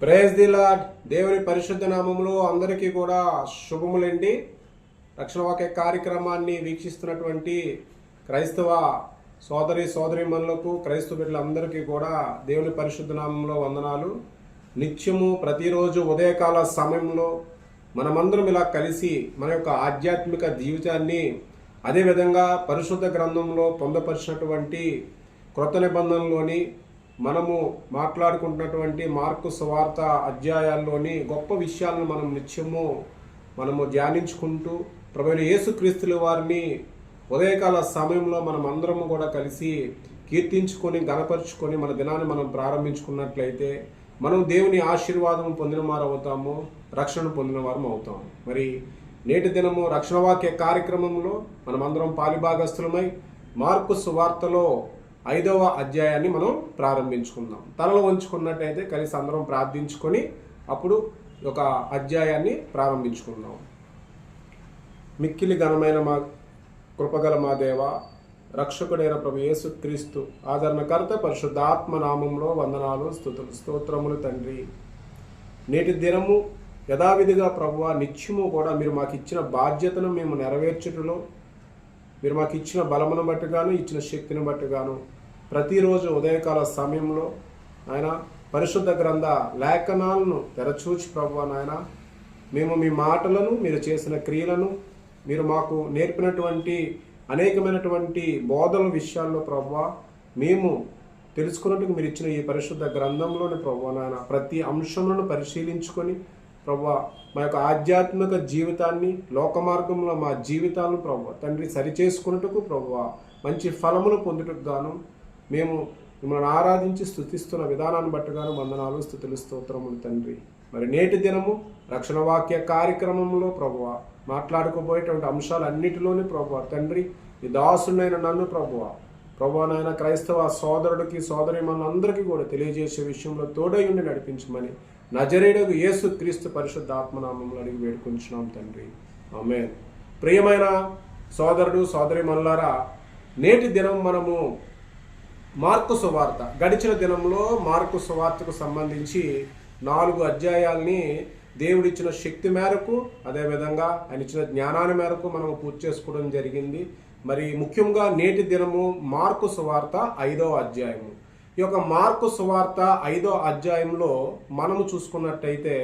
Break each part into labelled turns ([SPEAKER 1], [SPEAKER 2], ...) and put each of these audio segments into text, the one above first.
[SPEAKER 1] Praise the lord దేవుని పరిశుద్ధ నామంలో అందరికీ కూడా శుభములండి. రక్షణ వాక్య కార్యక్రమాన్ని వీక్షిస్తున్నటువంటి క్రైస్తవ సోదరి సోదరిమణులకు క్రైస్తవ బిడ్డలందరికీ కూడా దేవుని పరిశుద్ధ నామంలో వందనాలు. నిత్యము ప్రతిరోజు ఉదయకాల సమయంలో మనమందరం ఇలా కలిసి మన యొక్క ఆధ్యాత్మిక జీవితాన్ని అదేవిధంగా పరిశుద్ధ గ్రంథంలో పొందపరిచినటువంటి క్రొత్త నిబంధనలోని మనము మాట్లాడుకుంటున్నటువంటి మార్కు సువార్త అధ్యాయాల్లోని గొప్ప విషయాలను మనం నిత్యము మనము ధ్యానించుకుంటూ ప్రభుత్వ యేసుక్రీస్తుల వారిని ఉదయకాల సమయంలో మనం అందరము కూడా కలిసి కీర్తించుకొని గణపరుచుకొని మన దినాన్ని మనం ప్రారంభించుకున్నట్లయితే మనం దేవుని ఆశీర్వాదం పొందిన వారు అవుతాము రక్షణ పొందిన వారం అవుతాము. మరి నేటి దినము రక్షణ వాక్య కార్యక్రమంలో మనమందరం పాలిభాగస్తులమై మార్కు సువార్తలో ఐదవ అధ్యాయాన్ని మనం ప్రారంభించుకుందాం. తనలో ఉంచుకున్నట్టయితే కలిసి అందరం ప్రార్థించుకొని అప్పుడు ఒక అధ్యాయాన్ని ప్రారంభించుకుందాం. మిక్కిలి ఘనమైన మా కృపగల మా దేవ రక్షకుడైన ప్రభు యేసుక్రీస్తు ఆదరణకర్త పరిశుద్ధాత్మ నామంలో వందనాలు స్థుతులు స్తోత్రములు తండ్రి. నేటి దినము యథావిధిగా ప్రభువ నిత్యము కూడా మీరు మాకు ఇచ్చిన బాధ్యతను మేము నెరవేర్చుటలో మీరు మాకు ఇచ్చిన బలమును బట్టి గాను ఇచ్చిన శక్తిని బట్టి గాను ప్రతిరోజు ఉదయకాల సమయంలో ఆయన పరిశుద్ధ గ్రంథ లేఖనాలను తెరచూచి ప్రభు నాయన మేము మీ మాటలను మీరు చేసిన క్రియలను మీరు మాకు నేర్పినటువంటి అనేకమైనటువంటి బోధన విషయాల్లో ప్రభు మేము తెలుసుకున్నట్టుకు మీరు ఇచ్చిన ఈ పరిశుద్ధ గ్రంథంలోని ప్రభు నాయన ప్రతి అంశములను పరిశీలించుకొని ప్రభా మా యొక్క ఆధ్యాత్మిక జీవితాన్ని లోక మార్గంలో మా జీవితాలను ప్రభు తండ్రి సరిచేసుకున్నట్టుకు ప్రభు మంచి ఫలములు పొందుటకు గాను మేము మిమ్మల్ని ఆరాధించి స్థుతిస్తున్న విధానాన్ని బట్టుగాను వందనాలు స్థుతులు స్తోత్రములు తండ్రి. మరి నేటి దినము రక్షణ వాక్య కార్యక్రమంలో ప్రభువ మాట్లాడుకోబోయేటువంటి అంశాలన్నిటిలోని ప్రభువ తండ్రి ఈ దాసునైన నన్ను ప్రభువ ప్రభు నాయన క్రైస్తవ సోదరుడికి సోదరి మనందరికీ కూడా తెలియజేసే విషయంలో తోడై ఉండి నడిపించమని నజరేడకు యేసు క్రీస్తు పరిశుద్ధ ఆత్మనామంలో అడిగి వేడుకుంటున్నాం తండ్రి. ఆమె ప్రియమైన సోదరుడు సోదరి మల్లారా నేటి దినం మనము మార్కు సువార్త గడిచిన దినంలో మార్కు సువార్తకు సంబంధించి నాలుగు అధ్యాయాల్ని దేవుడిచ్చిన శక్తి మేరకు అదేవిధంగా ఆయన ఇచ్చిన జ్ఞానాన్ని మేరకు మనం పూర్తి చేసుకోవడం జరిగింది. మరి ముఖ్యంగా నేటి దినము మార్కు సువార్త ఐదవ అధ్యాయము. ఈ యొక్క మార్కు సువార్త ఐదో అధ్యాయంలో మనము చూసుకున్నట్టయితే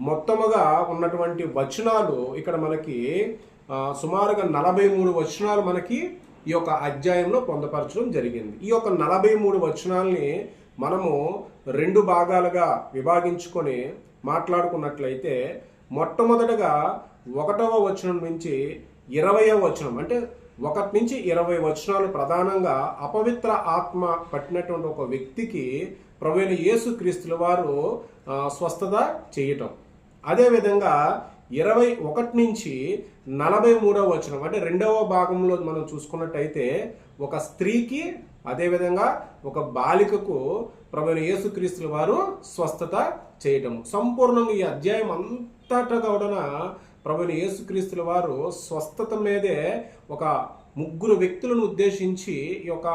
[SPEAKER 1] మొత్తముగా ఉన్నటువంటి వచనాలు ఇక్కడ మనకి సుమారుగా నలభై మూడు వచనాలు మనకి ఈ యొక్క అధ్యాయంలో పొందపరచడం జరిగింది. ఈ యొక్క నలభై మూడు వచనాల్ని మనము రెండు భాగాలుగా విభాగించుకొని మాట్లాడుకున్నట్లయితే మొట్టమొదటగా ఒకటవ వచనం నుంచి ఇరవయవ వచనం అంటే ఒకటి నుంచి ఇరవై వచనాలు ప్రధానంగా అపవిత్ర ఆత్మ పట్టినటువంటి ఒక వ్యక్తికి ప్రవీణ యేసు క్రీస్తుల వారు స్వస్థత చేయటం. అదేవిధంగా ఇరవై ఒకటి నుంచి నలభై మూడవ వచనం అంటే రెండవ భాగంలో మనం చూసుకున్నట్టయితే ఒక స్త్రీకి అదేవిధంగా ఒక బాలికకు ప్రవీణ యేసుక్రీస్తుల వారు స్వస్థత చేయటం. సంపూర్ణంగా ఈ అధ్యాయం అంతటా కూడా ప్రభుత్వ యేసుక్రీస్తుల వారు స్వస్థత మీదే ఒక ముగ్గురు వ్యక్తులను ఉద్దేశించి ఈ యొక్క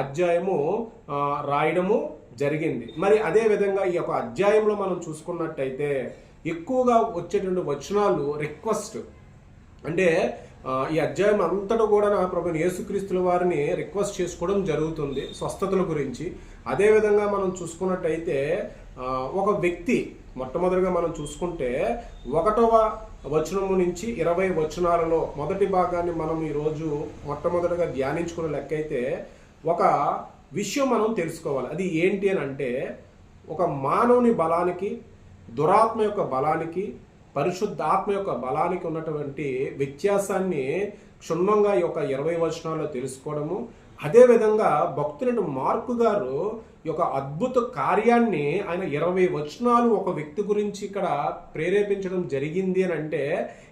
[SPEAKER 1] అధ్యాయము రాయడము జరిగింది. మరి అదే విధంగా ఈ యొక్క అధ్యాయంలో మనం చూసుకున్నట్టయితే ఎక్కువగా వచ్చేటువంటి వచనాలు రిక్వెస్ట్ అంటే ఈ అధ్యాయం అంతటా కూడా ప్రభు యేసుక్రీస్తుల వారిని రిక్వెస్ట్ చేసుకోవడం జరుగుతుంది స్వస్థతల గురించి. అదేవిధంగా మనం చూసుకున్నట్టయితే ఒక వ్యక్తి మొట్టమొదటిగా మనం చూసుకుంటే ఒకటవ వచనము నుంచి ఇరవై వచనాలలో మొదటి భాగాన్ని మనం ఈరోజు మొట్టమొదటిగా ధ్యానించుకున్న లెక్క అయితే ఒక విషయం మనం తెలుసుకోవాలి. అది ఏంటి అని అంటే ఒక మానవుని బలానికి దురాత్మ యొక్క బలానికి పరిశుద్ధాత్మ యొక్క బలానికి ఉన్నటువంటి వ్యత్యాసాన్ని క్షుణ్ణంగా ఈ యొక్క ఇరవై వచనాల్లో తెలుసుకోవడము అదేవిధంగా భక్తులైన మార్పు గారు ఈ యొక్క అద్భుత కార్యాన్ని ఆయన ఇరవై వచనాలు ఒక వ్యక్తి గురించి ఇక్కడ ప్రేరేపించడం జరిగింది అని అంటే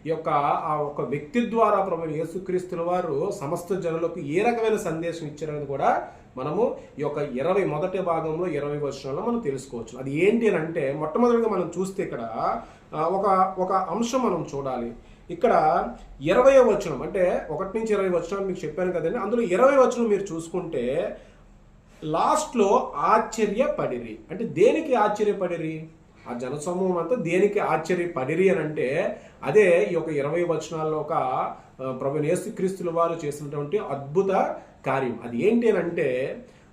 [SPEAKER 1] ఈ యొక్క ఆ ఒక వ్యక్తి ద్వారా ప్రభు యేసుక్రీస్తుల వారు సమస్త జనులకు ఏ రకమైన సందేశం ఇచ్చారని కూడా మనము ఈ యొక్క ఇరవై మొదటి భాగంలో ఇరవై వచనాల్లో మనం తెలుసుకోవచ్చు. అది ఏంటి అని అంటే మొట్టమొదటిగా మనం చూస్తే ఇక్కడ ఒక ఒక అంశం మనం చూడాలి. ఇక్కడ ఇరవై వచనం అంటే ఒకటి నుంచి ఇరవై వచనాలు మీకు చెప్పాను కదండి అందులో ఇరవై వచనం మీరు చూసుకుంటే లాస్ట్లో ఆశ్చర్యపడిరి. అంటే దేనికి ఆశ్చర్యపడిరి? ఆ జనసమూహం అంతా దేనికి ఆశ్చర్యపడిరి అని అంటే అదే ఈ యొక్క ఇరవై వచనాల్లో ఒక ప్రభు ప్రభు యేసుక్రీస్తుల వారు చేసినటువంటి అద్భుత కార్యం. అది ఏంటి అని అంటే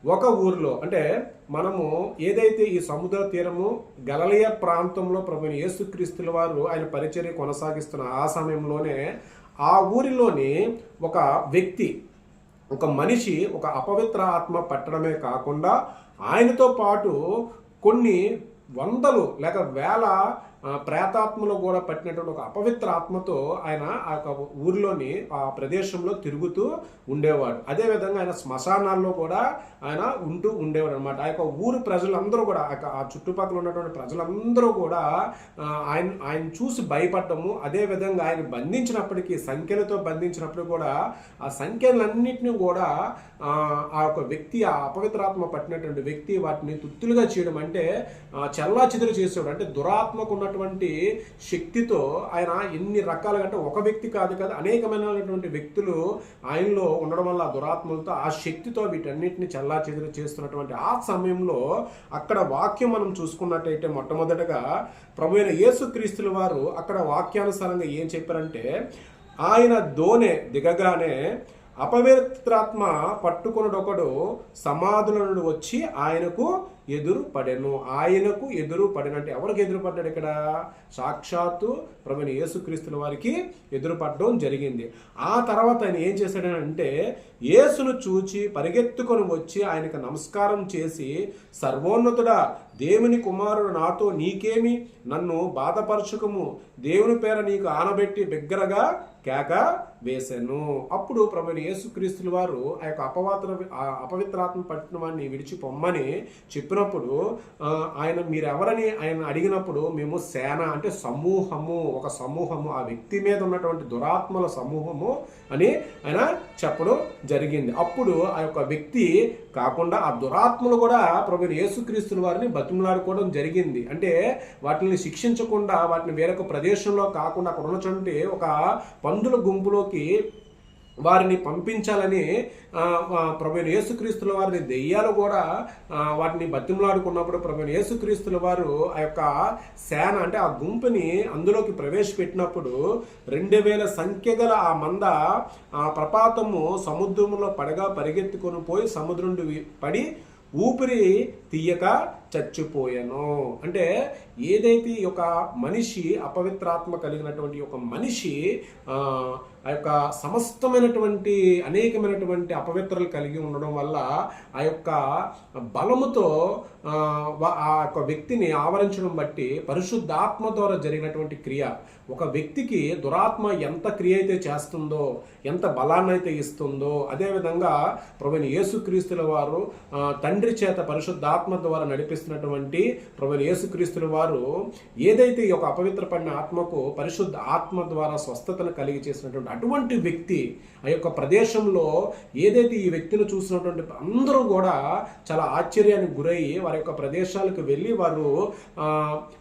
[SPEAKER 1] ఒక ఊరిలో అంటే మనము ఏదైతే ఈ సముద్ర తీరము గలలియ ప్రాంతంలో ప్రభు యేసుక్రీస్తుల వారు ఆయన పరిచర్య కొనసాగిస్తున్న ఆ సమయంలోనే ఆ ఊరిలోని ఒక వ్యక్తి ఒక మనిషి ఒక అపవిత్ర ఆత్మ పట్టడమే కాకుండా ఆయనతో పాటు కొన్ని వందలు లేక వేల ప్రేతాత్మలో కూడా పట్టినటువంటి ఒక అపవిత్ర ఆత్మతో ఆయన ఆ యొక్క ఊరిలోని ఆ ప్రదేశంలో తిరుగుతూ ఉండేవాడు. అదేవిధంగా ఆయన శ్మశానాల్లో కూడా ఆయన ఉంటూ ఉండేవాడు అనమాట ఆ యొక్క ఊరు ప్రజలందరూ కూడా ఆ యొక్క- ఆ చుట్టుపక్కల ఉన్నటువంటి ప్రజలందరూ కూడా ఆయన ఆయన చూసి భయపడటము అదేవిధంగా ఆయన బంధించినప్పటికీ సంఖ్యలతో బంధించినప్పుడు కూడా ఆ సంఖ్యలన్నింటినీ కూడా ఆ, యొక్క వ్యక్తి ఆ అపవిత్రాత్మ పట్టినటువంటి వ్యక్తి వాటిని తుత్తులుగా చేయడం అంటే చల్లా చెదురు చేసేవాడు. అంటే దురాత్మకు ఉన్నటువంటి శక్తితో ఆయన ఎన్ని రకాలుగా అంటే ఒక వ్యక్తి కాదు కదా అనేకమైనటువంటి వ్యక్తులు ఆయనలో ఉండడం వల్ల దురాత్మలతో ఆ శక్తితో వీటన్నిటిని చల్లా చెదురు చేస్తున్నటువంటి ఆ సమయంలో అక్కడ వాక్యం మనం చూసుకున్నట్టయితే మొట్టమొదటగా ప్రభు అయిన యేసుక్రీస్తుల వారు అక్కడ వాక్యానుసారంగా ఏం చెప్పారంటే ఆయన దోనె దిగగానే అపవిత్రాత్మ పట్టుకున్నడొకడు సమాధుల నుండి వచ్చి ఆయనకు ఎదురు పడెను ఆయనకు ఎదురు పడెను అంటే ఎవరికి ఎదురు పడ్డాడు ఇక్కడ? సాక్షాత్తు ప్రభుని యేసుక్రీస్తుల వారికి ఎదురు పడడం జరిగింది. ఆ తర్వాత ఆయన ఏం చేశాడంటే యేసును చూచి పరిగెత్తుకొని వచ్చి ఆయనకు నమస్కారం చేసి సర్వోన్నతుడా దేవుని కుమారుడు నాతో నీకేమి? నన్ను బాధపరచుకము. దేవుని పేర నీకు ఆనబెట్టి బిగ్గరగా కేక వేశాను అప్పుడు ప్రభుని యేసుక్రీస్తుల వారు ఆ యొక్క అపవాత్ర ఆ అపవిత్రాత్మ పట్టిన వాడిని విడిచి పొమ్మని చెప్పినప్పుడు ఆయన ఆయన మీరెవరని ఆయన అడిగినప్పుడు మేము సేన అంటే సమూహము ఒక సమూహము ఆ వ్యక్తి మీద ఉన్నటువంటి దురాత్మల సమూహము అని ఆయన చెప్పడం జరిగింది. అప్పుడు ఆ యొక్క వ్యక్తి కాకుండా ఆ దురాత్మలు కూడా ప్రభు యేసుక్రీస్తుల వారిని బతిమలాడుకోవడం జరిగింది. అంటే వాటిని శిక్షించకుండా వాటిని వేరొక ప్రదేశంలో కాకుండా అక్కడ ఉన్నటువంటి ఒక పందుల గుంపులోకి వారిని పంపించాలని ఆ, ప్రభు యేసుక్రీస్తుల వారిని దెయ్యాలు కూడా వాటిని బతిమలాడుకున్నప్పుడు ప్రభు యేసుక్రీస్తుల వారు ఆ యొక్క సేన అంటే ఆ గుంపుని అందులోకి ప్రవేశపెట్టినప్పుడు రెండు వేల సంఖ్య గల ఆ మంద ఆ ప్రపాతము సముద్రంలో పడగా పరిగెత్తుకొని పోయి సముద్రం పడి ఊపిరి తీయక చచ్చిపోయాను. అంటే ఏదైతే ఈ యొక్క మనిషి అపవిత్రాత్మ కలిగినటువంటి ఒక మనిషి ఆ యొక్క సమస్తమైనటువంటి అనేకమైనటువంటి అపవిత్రలు కలిగి ఉండడం వల్ల ఆ యొక్క బలముతో ఆ, యొక్క వ్యక్తిని ఆవరించడం బట్టి పరిశుద్ధాత్మ ద్వారా జరిగినటువంటి క్రియ. ఒక వ్యక్తికి దురాత్మ ఎంత క్రియ అయితే చేస్తుందో ఎంత బలాన్ని అయితే ఇస్తుందో అదేవిధంగా ప్రభుని యేసుక్రీస్తుల వారు తండ్రి చేత పరిశుద్ధాత్మ ఆత్మ ద్వారా నడిపిస్తున్నటువంటి ప్రభు యేసుక్రీస్తుల వారు ఏదైతే ఈ యొక్క అపవిత్రపడిన ఆత్మకు పరిశుద్ధ ఆత్మ ద్వారా స్వస్థతను కలిగి చేసినటువంటి అటువంటి వ్యక్తి ఆ యొక్క ప్రదేశంలో ఏదైతే ఈ వ్యక్తిని చూసినటువంటి అందరూ కూడా చాలా ఆశ్చర్యానికి గురయ్యి వారి యొక్క ప్రదేశాలకు వెళ్ళి వారు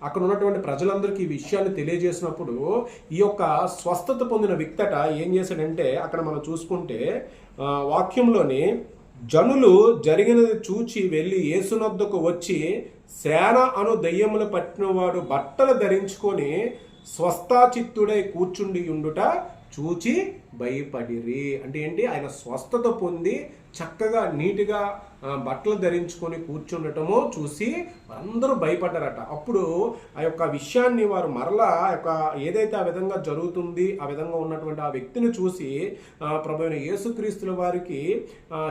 [SPEAKER 1] అక్కడ ఉన్నటువంటి ప్రజలందరికీ ఈ విషయాన్ని తెలియజేసినప్పుడు ఈ యొక్క స్వస్థత పొందిన వ్యక్తట ఏం చేశాడంటే అక్కడ మనం చూసుకుంటే వాక్యంలోని జనులు జరిగినది చూచి వెళ్ళి యేసునొద్దకు వచ్చి సేన అను దయ్యములు పట్టినవాడు బట్టలు ధరించుకొని స్వస్థాచిత్తుడై కూర్చుండి ఉండుట చూచి భయపడిరి. అంటే ఏంటి? ఆయన స్వస్థత పొంది చక్కగా నీట్గా బట్టలు ధరించుకొని కూర్చుండటము చూసి అందరూ భయపడ్డారట. అప్పుడు ఆ యొక్క విషయాన్ని వారు మరలా ఆ యొక్క ఏదైతే ఆ విధంగా జరుగుతుంది ఆ విధంగా ఉన్నటువంటి ఆ వ్యక్తిని చూసి ఆ, ప్రభు యేసుక్రీస్తుల వారికి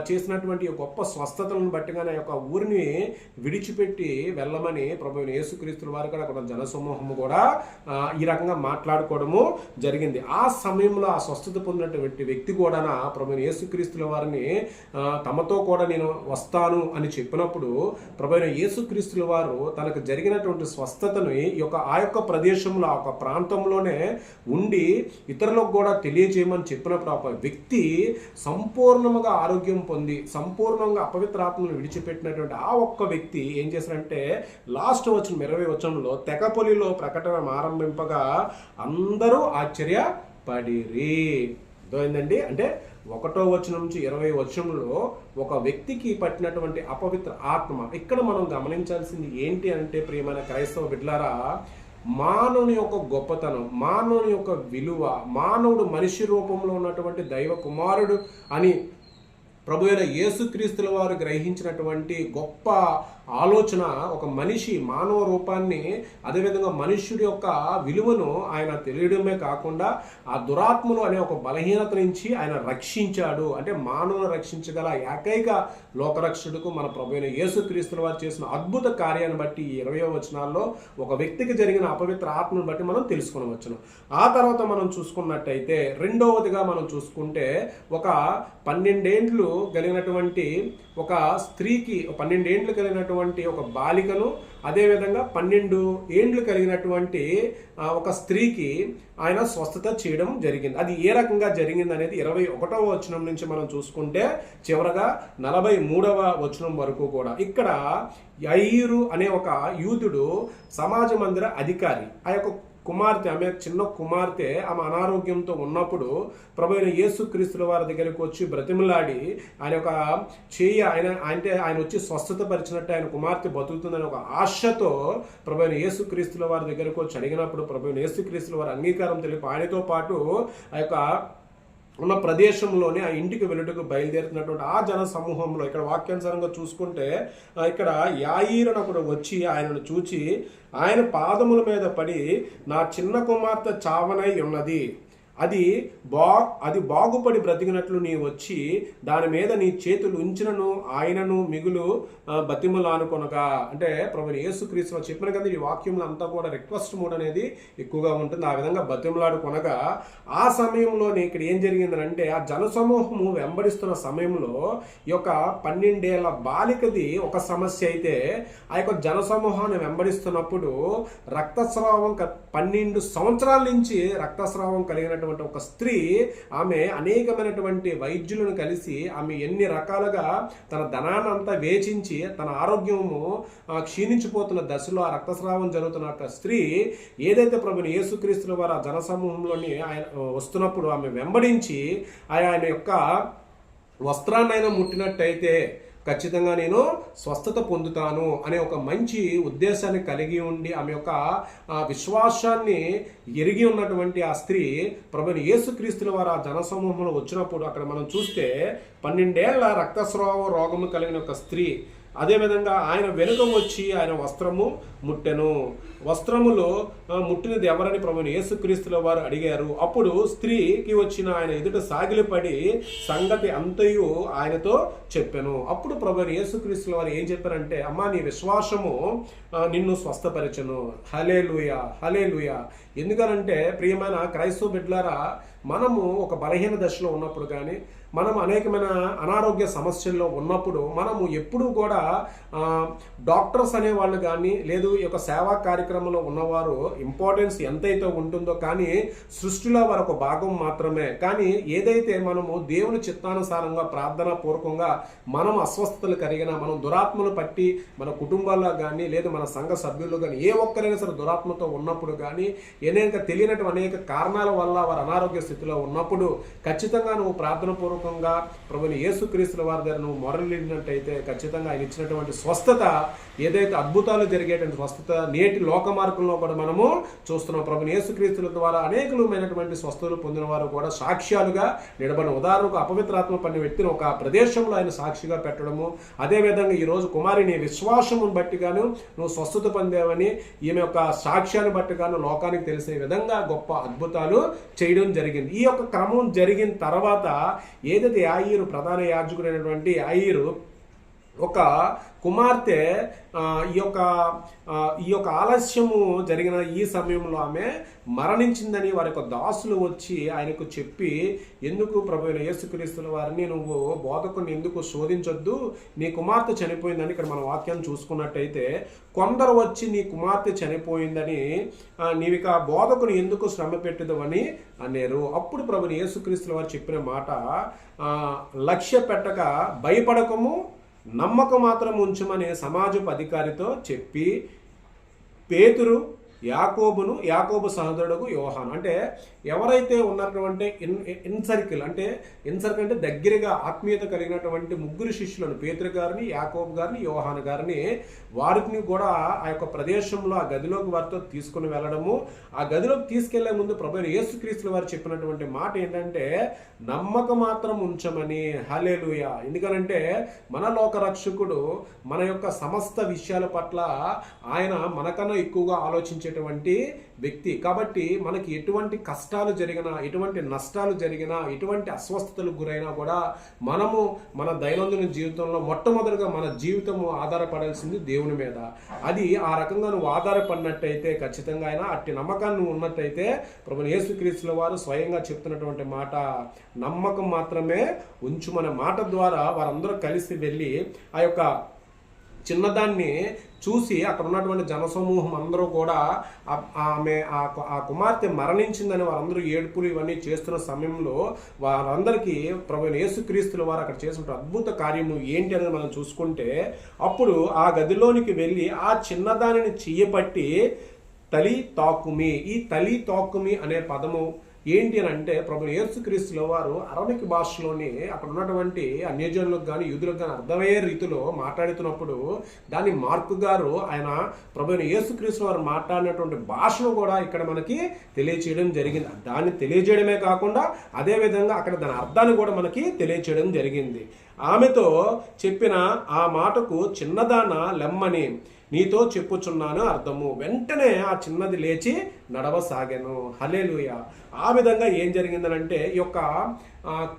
[SPEAKER 1] చేసినటువంటి గొప్ప స్వస్థతలను బట్టిగానే ఆ యొక్క ఊరిని విడిచిపెట్టి వెళ్ళమని ప్రభు యేసుక్రీస్తుల వారు కూడా అక్కడ జనసమూహము కూడా ఈ రకంగా మాట్లాడుకోవడము జరిగింది. ఆ సమయంలో ఆ స్వస్థత పొందినటువంటి వ్యక్తి కూడా ప్రభు యేసుక్రీస్తుల వారిని తమతో కూడా నేను వస్తాను అని చెప్పినప్పుడు ప్రభు యేసుక్రీస్తుల వారు తనకు జరిగినటువంటి స్వస్థతను ఈ యొక్క ఆ యొక్క ప్రదేశంలో ఆ యొక్క ప్రాంతంలోనే ఉండి ఇతరులకు కూడా తెలియజేయమని చెప్పినప్పుడు ఆ ఒక వ్యక్తి సంపూర్ణముగా ఆరోగ్యం పొంది సంపూర్ణంగా అపవిత్రాత్మను విడిచిపెట్టినటువంటి ఆ ఒక్క వ్యక్తి ఏం చేశారంటే లాస్ట్ వచ్చిన ఇరవై వచనంలో తెగపొలిలో ప్రకటన ఆరంభింపగా అందరూ ఆశ్చర్యపడిరి. అర్థమైందండి అంటే ఒకటో వచనం నుంచి ఇరవై వచనంలో ఒక వ్యక్తికి పట్టినటువంటి అపవిత్ర ఆత్మ ఇక్కడ మనం గమనించాల్సింది ఏంటి అంటే ప్రియమైన క్రైస్తవ బిడ్లారా మానవుని యొక్క గొప్పతనం మానవుని యొక్క విలువ మానవుడు మనిషి రూపంలో ఉన్నటువంటి దైవ కుమారుడు అని ప్రభు అయిన యేసుక్రీస్తుల వారు గ్రహించినటువంటి గొప్ప ఆలోచన ఒక మనిషి మానవ రూపాన్ని అదేవిధంగా మనుష్యుడి యొక్క విలువను ఆయన తెలియడమే కాకుండా ఆ దురాత్మలు అనే ఒక బలహీనత నుంచి ఆయన రక్షించాడు. అంటే మానవుని రక్షించగల ఏకైక లోకరక్షకుడుకు మన ప్రభుత్వ యేసుక్రీస్తుల వారు చేసిన అద్భుత కార్యాన్ని బట్టి ఈ ఇరవై వచనాల్లో ఒక వ్యక్తికి జరిగిన అపవిత్ర ఆత్మను బట్టి మనం తెలుసుకునవచ్చును ఆ తర్వాత మనం చూసుకున్నట్టయితే రెండవదిగా మనం చూసుకుంటే ఒక పన్నెండేండ్లు కలిగినటువంటి ఒక స్త్రీకి పన్నెండేండ్లు కలిగినటువంటి ఒక బాలికను అదేవిధంగా పన్నెండు ఏండ్లు కలిగినటువంటి ఒక స్త్రీకి ఆయన స్వస్థత చేయడం జరిగింది. అది ఏ రకంగా జరిగింది అనేది ఇరవై ఒకటవ వచనం నుంచి మనం చూసుకుంటే చివరగా నలభై మూడవ వచనం వరకు కూడా. ఇక్కడ యైరు అనే ఒక యూదుడు సమాజ మందిర అధికారి ఆ యొక్క కుమార్తె ఆమె చిన్న కుమార్తె ఆమె అనారోగ్యంతో ఉన్నప్పుడు ప్రభు అయిన యేసుక్రీస్తుల వారి దగ్గరికి వచ్చి బ్రతిమలాడి ఆయన ఒక చేయి ఆయన అంటే ఆయన వచ్చి స్వస్థత పరిచినట్టు ఆయన కుమార్తె బతుకుతుందని ఒక ఆశతో ప్రభు అయిన యేసుక్రీస్తుల వారి దగ్గరికి వచ్చి అడిగినప్పుడు ప్రభు అయిన యేసుక్రీస్తుల వారి అంగీకారం తెలిపి ఆయనతో పాటు ఆ యొక్క ఉన్న ప్రదేశంలోనే ఆ ఇంటికి వెళ్ళుటకు బయలుదేరుతున్నటువంటి ఆ జన సమూహంలో ఇక్కడ వాక్యానుసారంగా చూసుకుంటే ఇక్కడ యాయిరను ఒకడు వచ్చి ఆయనను చూచి ఆయన పాదముల మీద పడి నా చిన్న కుమార్తె చావనై ఉన్నది. అది బా అది బాగుపడి బ్రతికినట్లు నీ వచ్చి దాని మీద నీ చేతులు ఉంచినను ఆయనను మిగులు ఆ, అంటే ప్రభు యేసుక్రీస్తు చెప్పిన కదా ఈ వాక్యంలో అంతా కూడా రిక్వెస్ట్ మోడ్ అనేది ఎక్కువగా ఉంటుంది. ఆ విధంగా బతిమలాడుకొనగా ఆ సమయంలోనే ఇక్కడ ఏం జరిగిందంటే ఆ జనసమూహము వెంబడిస్తున్న సమయంలో ఈ యొక్క పన్నెండేళ్ళ బాలికది ఒక సమస్య అయితే ఆ యొక్క జనసమూహాన్ని వెంబడిస్తున్నప్పుడు రక్తస్రావం పన్నెండు సంవత్సరాల నుంచి రక్తస్రావం ఉన్నటువంటి ఒక స్త్రీ ఆమె అనేకమైనటువంటి వైద్యులను కలిసి ఆమె ఎన్ని రకాలుగా తన ధనాన్ని అంతా వేచించి తన ఆరోగ్యము క్షీణించిపోతున్న దశలో ఆ రక్తస్రావం జరుగుతున్న ఒక స్త్రీ ఏదైతే ప్రభుని యేసుక్రీస్తుల వారు ఆ జనసమూహంలోని ఆయన వస్తున్నప్పుడు ఆమె వెంబడించి ఆయన యొక్క వస్త్రాన్నైనా ముట్టినట్టయితే ఖచ్చితంగా నేను స్వస్థత పొందుతాను అనే ఒక మంచి ఉద్దేశాన్ని కలిగి ఉండి ఆమె యొక్క విశ్వాసాన్ని ఎరిగి ఉన్నటువంటి ఆ స్త్రీ ప్రభుని యేసుక్రీస్తుల వారు ఆ జనసమూహంలో వచ్చినప్పుడు అక్కడ మనం చూస్తే పన్నెండేళ్ళ రక్తస్రావ రోగము కలిగిన ఒక స్త్రీ అదేవిధంగా ఆయన వెనుక వచ్చి ఆయన వస్త్రము ముట్టెను. వస్త్రములో ముట్టినది ఎవరని ప్రభుని యేసుక్రీస్తుల వారు అడిగారు. అప్పుడు స్త్రీకి వచ్చిన ఆయన ఎదుట సాగిలిపడి సంగతి అంతయు ఆయనతో చెప్పాను. అప్పుడు ప్రభుని యేసుక్రీస్తుల వారు ఏం చెప్పారంటే అమ్మా నీ విశ్వాసము నిన్ను స్వస్థపరచను. హలే లూయ హలే లూయ ఎందుకనంటే ప్రియమైన క్రైస్తవ బిడ్లారా మనము ఒక బలహీన దశలో ఉన్నప్పుడు కానీ మనం అనేకమైన అనారోగ్య సమస్యల్లో ఉన్నప్పుడు మనము ఎప్పుడూ కూడా డాక్టర్స్ అనే వాళ్ళు కానీ లేదు ఈ యొక్క సేవా కార్యక్రమంలో ఉన్నవారు ఇంపార్టెన్స్ ఎంతైతే ఉంటుందో కానీ సృష్టిలో వారు ఒక భాగం మాత్రమే. కానీ ఏదైతే మనము దేవుని చిత్తానుసారంగా ప్రార్థన పూర్వకంగా మనం అస్వస్థతలు కలిగిన మనం దురాత్మలు పట్టి మన కుటుంబాల్లో కానీ లేదు మన సంఘ సభ్యుల్లో కానీ ఏ ఒక్కరైనా సరే దురాత్మతో ఉన్నప్పుడు కానీ అనేక తెలియనటువంటి అనేక కారణాల వల్ల వారు అనారోగ్య స్థితిలో ఉన్నప్పుడు ఖచ్చితంగా నువ్వు ప్రార్థన పూర్వకంగా ప్రభుని యేసుక్రీస్తుల వారి దగ్గర నువ్వు మొరలినట్టయితే ఖచ్చితంగా ఆయన ఇచ్చినటువంటి స్వస్థత ఏదైతే అద్భుతాలు జరిగేటువంటి స్వస్థత నేటి లోక మార్గంలో కూడా మనము చూస్తున్నాం. ప్రభుని యేసుక్రీస్తుల ద్వారా అనేకమైనటువంటి స్వస్థతలు పొందిన వారు కూడా సాక్ష్యాలుగా నిలబడిన ఉదాహరణకు అపవిత్రాత్మ పని వ్యక్తిని ఒక ప్రదేశంలో ఆయన సాక్షిగా పెట్టడము. అదేవిధంగా ఈ రోజు కుమారి నీ విశ్వాసమును బట్టి గాను నువ్వు స్వస్థత పొందావని ఈమె యొక్క సాక్ష్యాన్ని బట్టి గాను లోకానికి తెలిసే విధంగా గొప్ప అద్భుతాలు చేయడం జరిగింది. ఈ యొక్క క్రమం జరిగిన తర్వాత ఏదైతే ఆయిరు ప్రధాన యాజకుడైనటువంటి ఆయిరు ఒక కుమార్తె ఈ యొక్క ఈ యొక్క ఆలస్యము జరిగిన ఈ సమయంలో ఆమె మరణించిందని వారి యొక్క దాసులు వచ్చి ఆయనకు చెప్పి ఎందుకు ప్రభు యేసుక్రీస్తుల వారిని నువ్వు బోధకుని ఎందుకు శోధించొద్దు? నీ కుమార్తె చనిపోయిందని ఇక్కడ మన వాక్యాన్ని చూసుకున్నట్టయితే కొందరు వచ్చి నీ కుమార్తె చనిపోయిందని నీవిక బోధకుని ఎందుకు శ్రమ పెట్టదవని అన్నారు అప్పుడు ప్రభుని యేసుక్రీస్తుల వారు చెప్పిన మాట లక్ష్య పెట్టక భయపడకము నమ్మకం మాత్రం ఉంచమని సమాజపు అధికారితో చెప్పి పేతురు యాకోబును యాకోబు సహోదరుడు యోహాను. అంటే ఎవరైతే ఉన్నటువంటి ఇన్ ఇన్ సర్కిల్ అంటే ఇన్ సర్కిల్ అంటే దగ్గరగా ఆత్మీయత కలిగినటువంటి ముగ్గురు శిష్యులను పేతురు గారిని యాకోబ్ గారిని యోహాన్ గారిని వారిని కూడా ఆ యొక్క ప్రదేశంలో ఆ గదిలోకి వారితో తీసుకుని వెళ్ళడము. ఆ గదిలోకి తీసుకెళ్ళే ముందు ప్రభు యేసుక్రీస్తుల వారు చెప్పినటువంటి మాట ఏంటంటే నమ్మక మాత్రం ఉంచమని హలేలుయ ఎందుకనంటే మన లోక రక్షకుడు మన యొక్క సమస్త విషయాల పట్ల ఆయన మనకన్నా ఎక్కువగా ఆలోచించేటువంటి వ్యక్తి. కాబట్టి మనకి ఎటువంటి కష్టాలు జరిగినా ఎటువంటి నష్టాలు జరిగినా ఎటువంటి అస్వస్థతలకు గురైనా కూడా మనము మన దైనందిన జీవితంలో మొట్టమొదటిగా మన జీవితము ఆధారపడాల్సింది దేవుని మీద. అది ఆ రకంగా నువ్వు ఆధారపడినట్టయితే ఖచ్చితంగా అయినా అట్టి నమ్మకాన్ని నువ్వు ఉన్నట్టయితే ప్రభు యేసుక్రీస్తుల వారు స్వయంగా చెప్తున్నటువంటి మాట నమ్మకం మాత్రమే ఉంచుమనే మాట ద్వారా వారందరూ కలిసి వెళ్ళి ఆ యొక్క చిన్నదాన్ని చూసి అక్కడ ఉన్నటువంటి జనసమూహం అందరూ కూడా ఆమె ఆ కు- ఆ కుమార్తె మరణించిందని వారందరూ ఏడుపులు ఇవన్నీ చేస్తున్న సమయంలో వారందరికీ ప్రభు యేసుక్రీస్తుల వారు అక్కడ చేసిన అద్భుత కార్యము ఏంటి అనేది మనం చూసుకుంటే అప్పుడు ఆ గదిలోనికి వెళ్ళి ఆ చిన్నదానిని చెయ్యపట్టి తలి తాకుమి. ఈ తలి తాకుమి అనే పదము ఏంటి అని అంటే ప్రభు యేసుక్రీస్తుల వారు అరమిక్ భాషలోని అక్కడ ఉన్నటువంటి అన్యజనులకు కానీ యూదులకు కానీ అర్థమయ్యే రీతిలో మాట్లాడుతున్నప్పుడు దాన్ని మార్కు గారు ఆయన ప్రభు యేసుక్రీస్తు వారు మాట్లాడినటువంటి భాషను కూడా ఇక్కడ మనకి తెలియచేయడం జరిగింది. దాన్ని తెలియజేయడమే కాకుండా అదే విధంగా అక్కడ దాని అర్థాన్ని కూడా మనకి తెలియచేయడం జరిగింది. ఆమెతో చెప్పిన ఆ మాటకు చిన్నదాన లెమ్మని నీతో చెప్పుచున్నాను అర్థము. వెంటనే ఆ చిన్నది లేచి నడవసాగాను. హలేలుయ ఆ విధంగా ఏం జరిగిందనంటే ఈ యొక్క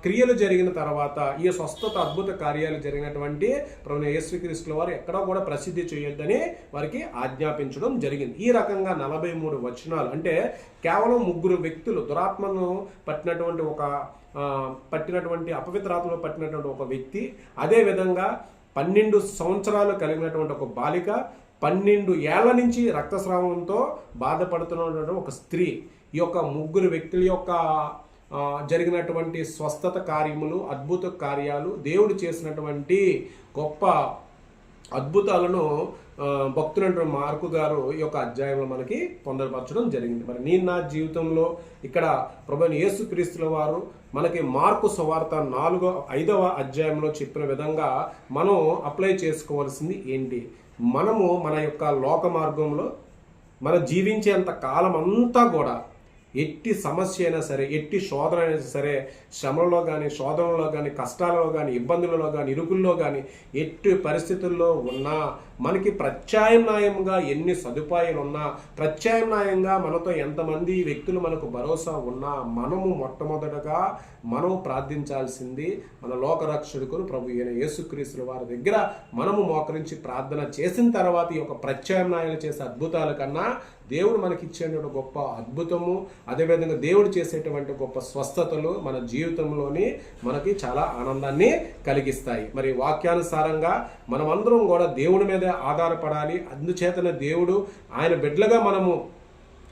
[SPEAKER 1] క్రియలు జరిగిన తర్వాత ఈ స్వస్థత అద్భుత కార్యాలు జరిగినటువంటి ప్రభుత్వ యేసుక్రీస్తుల వారు ఎక్కడా కూడా ప్రసిద్ధి చేయొద్దని వారికి ఆజ్ఞాపించడం జరిగింది. ఈ రకంగా నలభై మూడు వచనాలు. అంటే కేవలం ముగ్గురు వ్యక్తులు దురాత్మను పట్టినటువంటి ఒక పట్టినటువంటి అపవిత్రాత్మలో పట్టినటువంటి ఒక వ్యక్తి అదే విధంగా పన్నెండు సంవత్సరాలు కలిగినటువంటి ఒక బాలిక పన్నెండు ఏళ్ళ నుంచి రక్తస్రావంతో బాధపడుతున్నటువంటి ఒక స్త్రీ ఈ యొక్క ముగ్గురు వ్యక్తుల యొక్క జరిగినటువంటి స్వస్థత కార్యములు అద్భుత కార్యాలు దేవుడు చేసినటువంటి గొప్ప అద్భుతాలను భక్తులంటే మార్కు గారు ఈ యొక్క అధ్యాయంలో మనకి పొందపరచడం జరిగింది. మరి నేను నా జీవితంలో ఇక్కడ ప్రభుని యేసుక్రీస్తుల వారు మనకి మార్కు సువార్త నాలుగో ఐదవ అధ్యాయంలో చెప్పిన విధంగా మనం అప్లై చేసుకోవాల్సింది ఏంటి? మనము మన యొక్క లోక మార్గంలో మన జీవించేంత కాలం అంతా కూడా ఎట్టి సమస్య అయినా సరే ఎట్టి శోధన అయినా సరే శ్రమలో కానీ శోధనలో కానీ కష్టాలలో కానీ ఇబ్బందులలో కానీ ఇరుకుల్లో కానీ ఎట్టి పరిస్థితుల్లో ఉన్నా మనకి ప్రత్యామ్నాయంగా ఎన్ని సదుపాయాలు ఉన్నా ప్రత్యామ్నాయంగా మనతో ఎంతమంది వ్యక్తులు మనకు భరోసా ఉన్నా మనము మొట్టమొదటగా మనం ప్రార్థించాల్సింది మన లోకరక్షకుడు ప్రభు అయిన యేసుక్రీస్తుల వారి దగ్గర మనము మోకరించి ప్రార్థన చేసిన తర్వాత ఈ యొక్క ప్రత్యామ్నాయాలు చేసే అద్భుతాల కన్నా దేవుడు మనకిచ్చేటువంటి గొప్ప అద్భుతము అదేవిధంగా దేవుడు చేసేటువంటి గొప్ప స్వస్థతలు మన జీవితంలోని మనకి చాలా ఆనందాన్ని కలిగిస్తాయి. మరి వాక్యానుసారంగా మనమందరం కూడా దేవుడి మీదే ఆధారపడాలి. అందుచేతన దేవుడు ఆయన బిడ్డలుగా మనము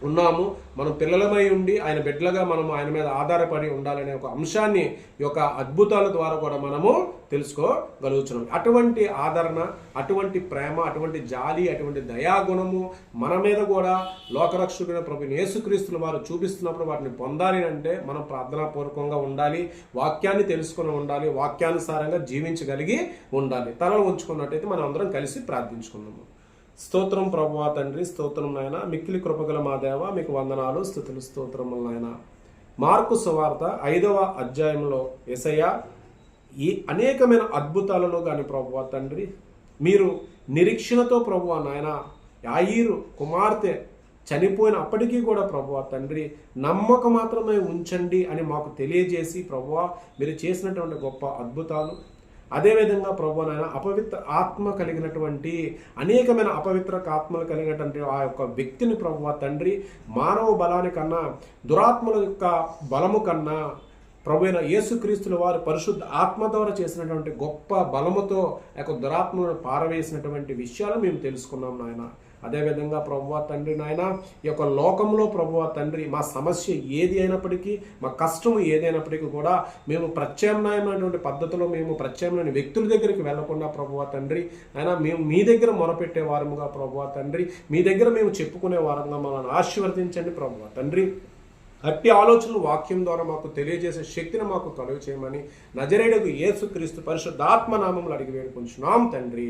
[SPEAKER 1] ఉన్నాము. మనం పిల్లలమై ఉండి ఆయన బిడ్డలుగా మనం ఆయన మీద ఆధారపడి ఉండాలనే ఒక అంశాన్ని యొక్క అద్భుతాల ద్వారా కూడా మనము తెలుసుకోగలుగుతున్నాం. అటువంటి ఆదరణ అటువంటి ప్రేమ అటువంటి జాలి అటువంటి దయాగుణము మన మీద కూడా లోకరక్షకుడైన ప్రభు యేసుక్రీస్తులు వారు చూపిస్తున్నప్పుడు వాటిని పొందాలి అంటే మనం ప్రార్థనాపూర్వకంగా ఉండాలి వాక్యాన్ని తెలుసుకుని ఉండాలి వాక్యానుసారంగా జీవించగలిగి ఉండాలి. తలలు ఉంచుకున్నట్టయితే మనం అందరం కలిసి ప్రార్థించుకున్నాము స్తోత్రం ప్రభువా తండ్రి స్తోత్రం నాయన. మిక్కిలి కృపగల మా దేవ మీకు వందనాలు స్థుతులు స్తోత్రములు నాయన. మార్కు సువార్త ఐదవ అధ్యాయంలో ఎసయ్య ఈ అనేకమైన అద్భుతాలలో కానీ ప్రభువా తండ్రి మీరు నిరీక్షణతో ప్రభువా నాయన యాయిరు కుమార్తె చనిపోయిన అప్పటికీ కూడా ప్రభువా తండ్రి నమ్మక మాత్రమే ఉంచండి అని మాకు తెలియజేసి ప్రభువా మీరు చేసినటువంటి గొప్ప అద్భుతాలు అదేవిధంగా ప్రభు నాయన అపవిత్ర ఆత్మ కలిగినటువంటి అనేకమైన అపవిత్ర ఆత్మలు కలిగినటువంటి ఆ యొక్క వ్యక్తిని ప్రభు తండ్రి మానవ బలాని కన్నా దురాత్మల యొక్క బలము కన్నా ప్రభు అయిన యేసుక్రీస్తుల వారు పరిశుద్ధ ఆత్మ ద్వారా చేసినటువంటి గొప్ప బలముతో ఆ యొక్క దురాత్మను పారవేసినటువంటి విషయాలు మేము తెలుసుకున్నాం నాయన. అదేవిధంగా ప్రభువ తండ్రి నాయన ఈ యొక్క లోకంలో ప్రభువ తండ్రి మా సమస్య ఏది అయినప్పటికీ మా కష్టం ఏదైనప్పటికీ కూడా మేము ప్రత్యామ్నాయమైనటువంటి పద్ధతిలో మేము ప్రత్యామ్నాయ వ్యక్తుల దగ్గరికి వెళ్ళకుండా ప్రభువ తండ్రి అయినా మేము మీ దగ్గర మొరపెట్టే వారముగా ప్రభువ తండ్రి మీ దగ్గర మేము చెప్పుకునే వారంగా మమ్మల్ని ఆశీర్వదించండి ప్రభువ తండ్రి. అట్టి ఆలోచనలు వాక్యం ద్వారా మాకు తెలియజేసే శక్తిని మాకు కలుగు చేయమని నజరేడకు యేసుక్రీస్తు పరిశుద్ధాత్మ నామములు అడిగి వేడుకుంటున్నాం తండ్రి.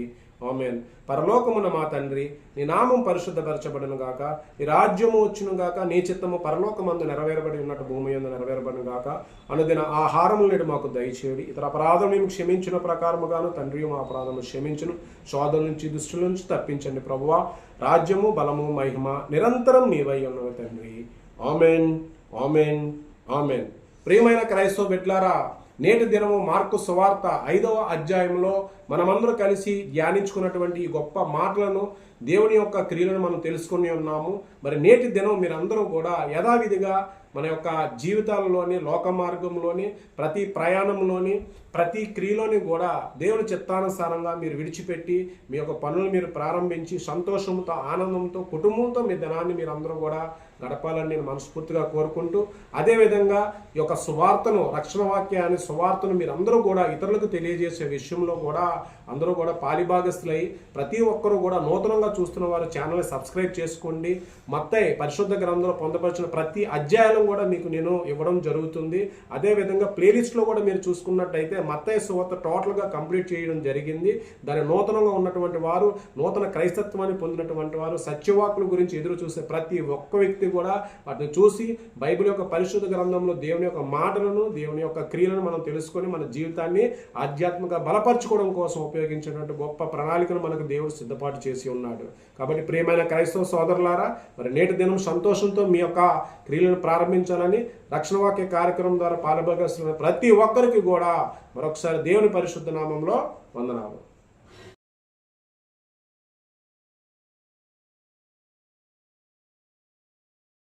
[SPEAKER 1] ఆమెన్. పరలోకమున మా తండ్రి నీ నామం పరిశుద్ధపరచబడును గాక నీ రాజ్యము వచ్చును గాక నీ చిత్తము పరలోకమందు నెరవేరబడి ఉన్నట్టు భూమి యందు నెరవేరబడును గాక. అనుదిన ఆహారము నేడు మాకు దయచేయడి. ఇతర అపరాధం మేము క్షమించిన ప్రకారముగాను తండ్రి మా అపరాధము క్షమించును. శోధల నుంచి దుష్టుల నుంచి తప్పించండి ప్రభువా. రాజ్యము బలము మహిమ నిరంతరం మీవై ఉన్నవి తండ్రి. Amen amen amen. ప్రియమైన క్రైస్తవ బిడ్లారా నేటి దినము మార్కు సువార్త ఐదవ అధ్యాయంలో మనమందరూ కలిసి ధ్యానించుకున్నటువంటి ఈ గొప్ప మాటలను దేవుని యొక్క క్రియలను మనం తెలుసుకుని ఉన్నాము. మరి నేటి దినం మీరందరూ కూడా యథావిధిగా మన యొక్క జీవితాలలోని లోక మార్గంలోని ప్రతి ప్రయాణంలోని ప్రతి క్రియలోని కూడా దేవుని చిత్తానుసారంగా మీరు విడిచిపెట్టి మీ యొక్క పనులు మీరు ప్రారంభించి సంతోషంతో ఆనందంతో కుటుంబంతో మీ దినాన్ని మీరు అందరూ కూడా గడపాలని నేను మనస్ఫూర్తిగా కోరుకుంటూ అదేవిధంగా ఈ యొక్క సువార్తను రక్షణ వాక్యాన్ని సువార్తను మీరు అందరూ కూడా ఇతరులకు తెలియజేసే విషయంలో కూడా అందరూ కూడా పాలిభాగస్తులై ప్రతి ఒక్కరూ కూడా నూతనంగా చూస్తున్న వారు ఛానల్ని సబ్స్క్రైబ్ చేసుకోండి. మొత్తం పరిశుద్ధ గ్రంథంలో పొందపరిచిన ప్రతి అధ్యాయం కూడా మీకు నేను ఇవ్వడం జరుగుతుంది. అదేవిధంగా ప్లేలిస్ట్లో కూడా మీరు చూసుకున్నట్టయితే మత్తయ్య సువార్త టోటల్గా కంప్లీట్ చేయడం జరిగింది. దాని నూతనంగా ఉన్నటువంటి వారు నూతన క్రైస్తత్వాన్ని పొందినటువంటి వారు సత్యవాకుల గురించి ఎదురు చూసే ప్రతి ఒక్క వ్యక్తి కూడా వాటిని చూసి బైబిల్ యొక్క పరిశుద్ధ గ్రంథంలో దేవుని యొక్క మాటలను దేవుని యొక్క క్రియలను మనం తెలుసుకొని మన జీవితాన్ని ఆధ్యాత్మిక బలపరచుకోవడం కోసం ఉపయోగించినటువంటి గొప్ప ప్రణాళికను మనకు దేవుడు సిద్ధపాటు చేసి ఉన్నాడు. కాబట్టి ప్రియమైన క్రైస్తవ సోదరులారా మరి నేటి దినం సంతోషంతో మీ యొక్క క్రియలను ప్రారంభించాలని రక్షణ వాక్య కార్యక్రమం ద్వారా పాల్గొస్తున్న ప్రతి ఒక్కరికి కూడా మరొకసారి దేవుని పరిశుద్ధ నామంలో వందనాలు.